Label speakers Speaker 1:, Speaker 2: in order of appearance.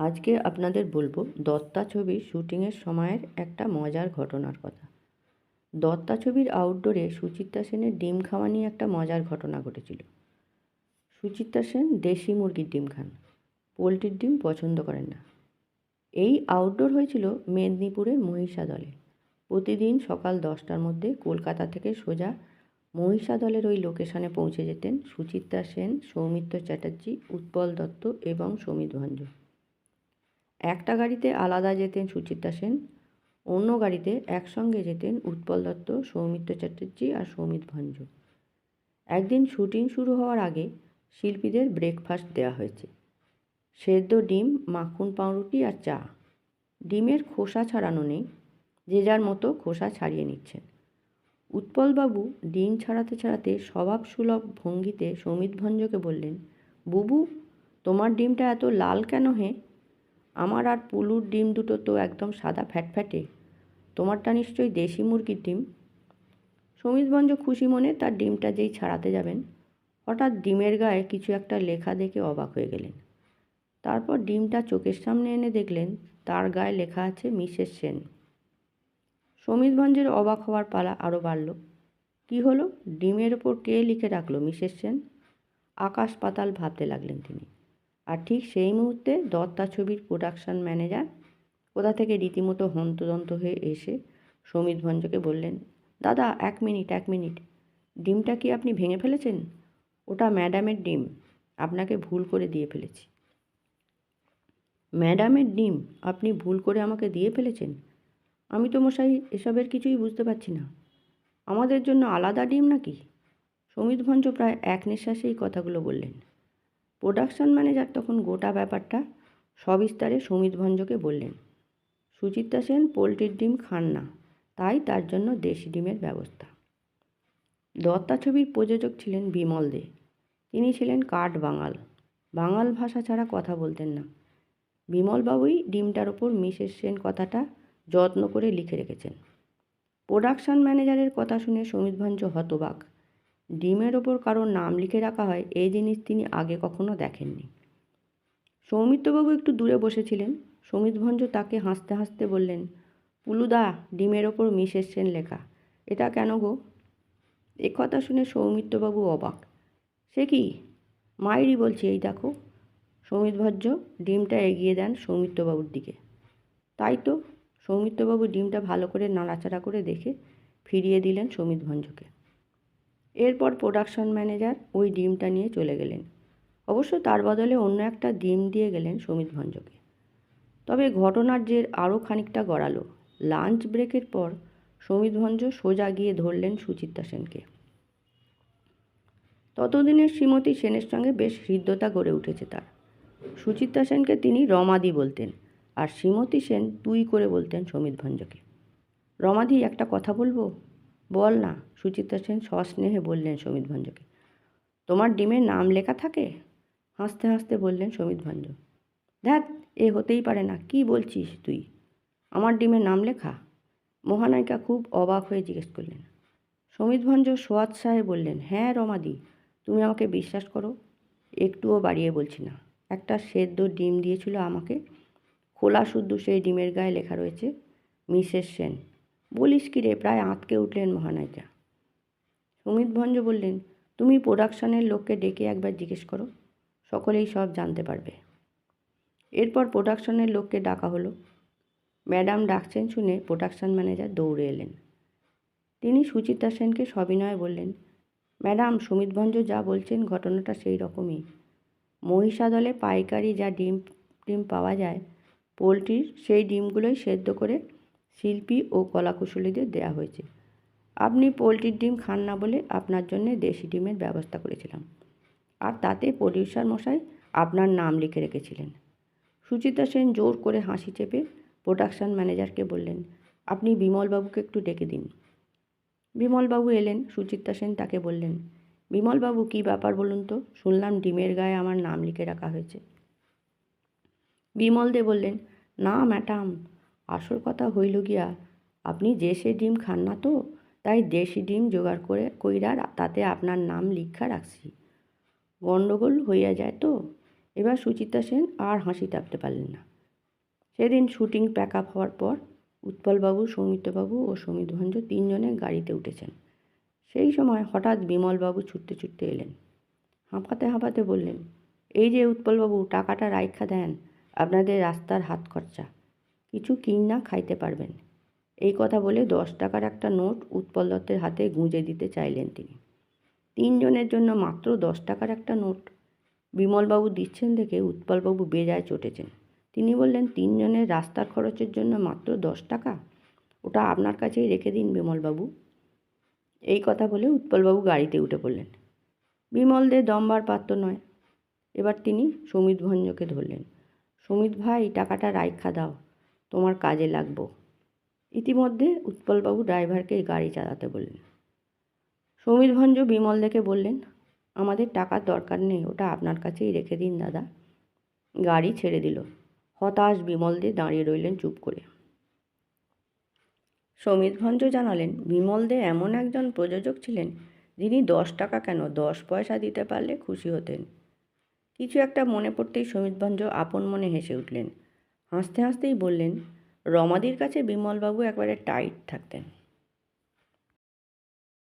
Speaker 1: আজকে আপনাদের বলব দত্তা ছবির শুটিংয়ের সময়ের একটা মজার ঘটনার কথা। দত্তা ছবির আউটডোরে সুচিত্রা সেনের ডিম খাওয়া নিয়ে একটা মজার ঘটনা ঘটেছিল। সুচিত্রা সেন দেশি মুরগির ডিম খান, পোলট্রির ডিম পছন্দ করেন না। এই আউটডোর হয়েছিল মেদিনীপুরের মহিষাদলে। প্রতিদিন সকাল দশটার মধ্যে কলকাতা থেকে সোজা মহিষাদলের ওই লোকেশনে পৌঁছে যেতেন সুচিত্রা সেন, সৌমিত্র চ্যাটার্জি, উৎপল দত্ত এবং সমিত ভঞ্জ একটা গাড়িতে আলাদা যেতেন সুচিত্রা সেন, অন্য গাড়িতে একসঙ্গে যেতেন উৎপল দত্ত, সৌমিত্র চ্যাটার্জি আর সৌমিত ভঞ্জ। একদিন শুটিং শুরু হওয়ার আগে শিল্পীদের ব্রেকফাস্ট দেওয়া হয়েছে। সেদ্ধ ডিম, মাখন পাউরুটি আর চা। ডিমের খোসা ছাড়ানো নেই, যে যার মতো খোসা ছাড়িয়ে নিচ্ছেন। উৎপলবাবু ডিম ছাড়াতে ছাড়াতে স্বভাব সুলভ ভঙ্গিতে সমিত ভঞ্জকে বললেন, বুবু, তোমার ডিমটা এত লাল কেন হে? আমার আর পুলুর ডিম দুটো তো একদম সাদা ফ্যাটফ্যাটে। তোমারটা নিশ্চয়ই দেশি মুরগির ডিম? সমিত ভঞ্জ খুশি মনে তার ডিমটা যেই ছাড়াতে যাবেন। হঠাৎ ডিমের গায়ে কিছু একটা লেখা দেখে অবাক হয়ে গেলেন। তারপর ডিমটা চোখের সামনে এনে দেখলেন, তার গায়ে লেখা আছে মিসেস সেন। সমিত ভঞ্জের অবাক হওয়ার পালা আরও বাড়ল। কি হলো? ডিমের ওপর কে লিখে রাখল মিসেস সেন? আকাশ পাতাল ভাবতে লাগলেন তিনি। আর ঠিক সেই মুহূর্তে দত্তা ছবির প্রোডাকশান ম্যানেজার কোথা থেকে রীতিমতো হন্তদন্ত হয়ে এসে সমিত ভঞ্জকে বললেন, দাদা, এক মিনিট এক মিনিট। ডিমটা কি আপনি ভেঙে ফেলেছেন? ওটা ম্যাডামের ডিম। আপনাকে ভুল করে দিয়ে ফেলেছি। ম্যাডামের ডিম আপনি ভুল করে আমাকে দিয়ে ফেলেছেন? আমি তো মশাই এসবের কিছুই বুঝতে পারছি না। আমাদের জন্য আলাদা ডিম নাকি? সমিত ভঞ্জ প্রায় এক নিঃশ্বাসেই কথাগুলো বললেন। প্রোডাকশন ম্যানেজার তখন গোটা ব্যাপারটা সবিস্তারে সমিত ভঞ্জকে বললেন। সুচিত্রা সেন পোলট্রির ডিম খান না, তাই তার জন্য দেশি ডিমের ব্যবস্থা। দত্তা ছবির প্রযোজক ছিলেন বিমল দে। তিনি ছিলেন কাঠ বাঙাল। বাঙাল ভাষা ছাড়া কথা বলতেন না। বিমলবাবুই ডিমটার ওপর মিসেস সেন কথাটা যত্ন করে লিখে রেখেছেন। প্রোডাকশন ম্যানেজারের কথা শুনে সমিত ভঞ্জ হতবাক। ডিমের ওপর কারোর নাম লিখে রাখা হয়, এই জিনিস তিনি আগে কখনো দেখেননি। সৌমিত্রবাবু একটু দূরে বসেছিলেন। সমিত ভঞ্জ তাকে হাসতে হাসতে বললেন, পুলুদা, ডিমের ওপর মিসেস সেন লেখা। এটা কেন গো? এ কথা শুনে সৌমিত্রবাবু অবাক। সে কি? মায়েরই বলছি এই দেখো। সৌমিত ভঞ্জ, ডিমটা এগিয়ে দেন সৌমিত্রবাবুর দিকে। তাই তো? সৌমিত্রবাবু ডিমটা ভালো করে নাড়াচাড়া করে দেখে ফিরিয়ে দিলেন সমিত ভঞ্জকে। এরপর প্রোডাকশন ম্যানেজার ওই ডিমটা নিয়ে চলে গেলেন। অবশ্য তার বদলে অন্য একটা ডিম দিয়ে গেলেন সমিত ভঞ্জকে। তবে ঘটনার জের আরও খানিকটা গড়ালো। লাঞ্চ ব্রেকের পর সমিত ভঞ্জ সোজা গিয়ে ধরলেন সুচিত্রা সেনকে। ততদিনে শ্রীমতী সেনের সঙ্গে বেশ হৃদ্যতা গড়ে উঠেছে তার। সুচিত্রা সেনকে তিনি রমাদি বলতেন আর শ্রীমতী সেন তুই করে বলতেন সমিত ভঞ্জকে। রমাদি, একটা কথা বলব? বল না। সুচিত্রা সেন সস্নেহে বললেন সমিত ভঞ্জকে। তোমার ডিমের নাম লেখা থাকে? হাসতে হাসতে বললেন সমিত ভঞ্জ। দেখ এ হতেই পারে না। কি বলছিস তুই? আমার ডিমের নাম লেখা? মহানায়িকা খুব অবাক হয়ে জিজ্ঞেস করলেন। সমিত ভঞ্জ সোয়াদ সাহেব বললেন হ্যাঁ রমাদি, তুমি আমাকে বিশ্বাস করো। একটুও বাড়িয়ে বলছি না। একটা সেদ্ধ ডিম দিয়েছিল আমাকে। খোলা শুদ্ধ সেই ডিমের গায়ে লেখা রয়েছে, মিসেস সেন। বলিস কি রে, প্রায় আঁতকে উঠলেন মহানায়িকা। সুমিত ভঞ্জ বললেন, তুমি প্রোডাকশনের লোককে ডেকে একবার জিজ্ঞেস করো, সকলেই সব জানতে পারবে। এরপর প্রোডাকশনের লোককে ডাকা হলো। ম্যাডাম ডাকছেন শুনে প্রোডাকশন ম্যানেজার দৌড়ে এলেন। তিনি সুচিত্রা সেনকে সবিনয়ে বললেন, ম্যাডাম, সুমিত ভঞ্জ যা বলছেন ঘটনাটা সেই রকমই। মহিষাদলে পাইকারি যা ডিম ডিম পাওয়া যায়, পোলট্রির সেই ডিমগুলোই সেদ্ধ করে শিল্পী ও কলাকুশলীদের দেয়া হয়েছে। আপনি পোলট্রির ডিম খান না বলে আপনার জন্য দেশি ডিমের ব্যবস্থা করেছিলাম। আর তাতে প্রডিউসার মশাই আপনার নাম লিখে রেখেছিলেন। সুচিত্রা সেন জোর করে হাসি চেপে প্রোডাকশন ম্যানেজারকে বললেন, আপনি বিমলবাবুকে একটু ডেকে দিন। বিমলবাবু এলেন, সুচিত্রা সেন তাকে বললেন, বিমলবাবু, কী ব্যাপার বলুন তো? শুনলাম ডিমের গায়ে আমার নাম লিখে রাখা হয়েছে। বিমল দে বললেন, না, ম্যাডাম আসল কথা হইল গিয়া, আপনি যে সে ডিম খান না তো, তাই দেশি ডিম জোগাড় করে কইরা তাতে আপনার নাম লিখা রাখছি। গণ্ডগোল হইয়া যায় তো, এবার সুচিত্রা সেন আর হাসি থাকতে পারলেন না। সেদিন শুটিং প্যাক আপ হওয়ার পর উৎপলবাবু, সৌমিত্রবাবু ও সমিত ভঞ্জ তিনজনে গাড়িতে উঠেছেন। সেই সময় হঠাৎ বিমলবাবু ছুটতে ছুটতে এলেন। হাঁপাতে হাঁপাতে বললেন, এই যে উৎপলবাবু, টাকাটা রাইখা দেন, আপনাদের রাস্তার হাত খরচা। কিছু কিন খাইতে পারবেন। এই কথা বলে দশ টাকার একটা নোট উৎপল দত্তের হাতে গুঁজে দিতে চাইলেন তিনি। তিনজনের জন্য মাত্র দশ টাকার একটা নোট বিমলবাবু দিচ্ছেন দেখে উৎপলবাবু বেজায় চটেছেন। তিনি বললেন, তিনজনের রাস্তার খরচের জন্য মাত্র দশ টাকা? ওটা আপনার কাছেই রেখে দিন বিমলবাবু। এই কথা বলে উৎপলবাবু গাড়িতে উঠে পড়লেন। বিমল দে দমবার পাত্র নয়। এবার তিনি সমিত ভঞ্জকে ধরলেন। সমিত ভাই, টাকাটা রাইখা দাও। তোমার কাজে লাগবো। ইতিমধ্যে উৎপলবাবু ড্রাইভারকে গাড়ি চালাতে বললেন। সমীর ভঞ্জ বিমল দেখে বললেন, আমাদের টাকার দরকার নেই, ওটা আপনার কাছেই রেখে দিন দাদা। গাড়ি ছেড়ে দিল। হতাশ বিমল দে দাঁড়িয়ে রইলেন চুপ করে। সমিত ভঞ্জ জানালেন, বিমল দে এমন একজন প্রযোজক ছিলেন, যিনি দশ টাকা কেন দশ পয়সা দিতে পারলে খুশি হতেন। কিছু একটা মনে পড়তেই সমিত ভঞ্জ আপন মনে হেসে উঠলেন। হাসতে হাসতেই বললেন রমাদির কাছে বিমলবাবু একবারে টাইট থাকতেন।